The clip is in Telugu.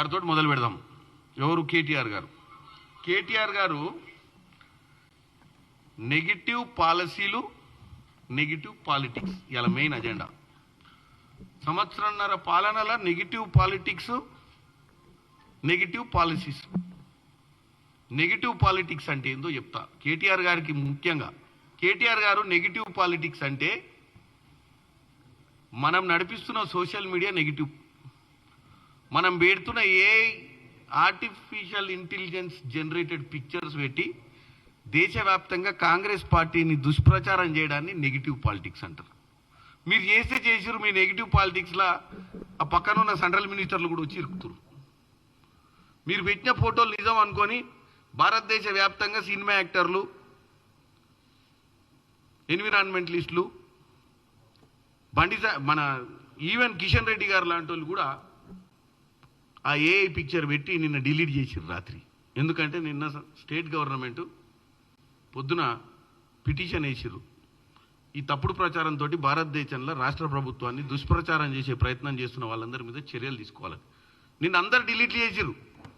గారితో మొదలు పెడదాం. ఎవరు? కేటీఆర్ గారు. కేటీఆర్ గారు నెగిటివ్ పాలసీలు నెగిటివ్ పాలిటిక్స్ ఇలా మెయిన్ అజెండా. సంవత్సరంన్నర పాలనల negative politics negative policies. Negative politics అంటే ఏందో చెప్తా. కేటీఆర్ గారికి ముఖ్యంగా. కేటీఆర్ గారు నెగిటివ్ పాలిటిక్స్ అంటే మనం నడిపిస్తున్న సోషల్ మీడియా నెగిటివ్. మనం పెడుతున్న ఏ ఆర్టిఫిషియల్ ఇంటెలిజెన్స్ జనరేటెడ్ పిక్చర్స్ పెట్టి దేశవ్యాప్తంగా కాంగ్రెస్ పార్టీని దుష్ప్రచారం చేయడాన్ని నెగిటివ్ పాలిటిక్స్ అంటారు. మీరు చేస్తే చేసిరు మీ నెగిటివ్ పాలిటిక్స్లా ఆ పక్కన ఉన్న సెంట్రల్ మినిస్టర్లు కూడా వచ్చి ఇరుకుతారు మీరు పెట్టిన ఫోటోలు నిజం అనుకొని భారతదేశ వ్యాప్తంగా సినిమా యాక్టర్లు ఎన్విరాన్మెంటలిస్టులు బండి మన ఈవెన్ కిషన్ రెడ్డి గారు లాంటి వాళ్ళు కూడా ఆ ఏఐ పిక్చర్ పెట్టి నిన్న డిలీట్ చేసిర్రు రాత్రి. ఎందుకంటే నిన్న స్టేట్ గవర్నమెంట్ పొద్దున పిటిషన్ వేసిర్రు. ఈ తప్పుడు ప్రచారంతో భారతదేశంలో రాష్ట్ర ప్రభుత్వాన్ని దుష్ప్రచారం చేసే ప్రయత్నం చేస్తున్న వాళ్ళందరి మీద చర్యలు తీసుకోవాలని నిన్న అందరు డిలీట్ చేసిర్రు.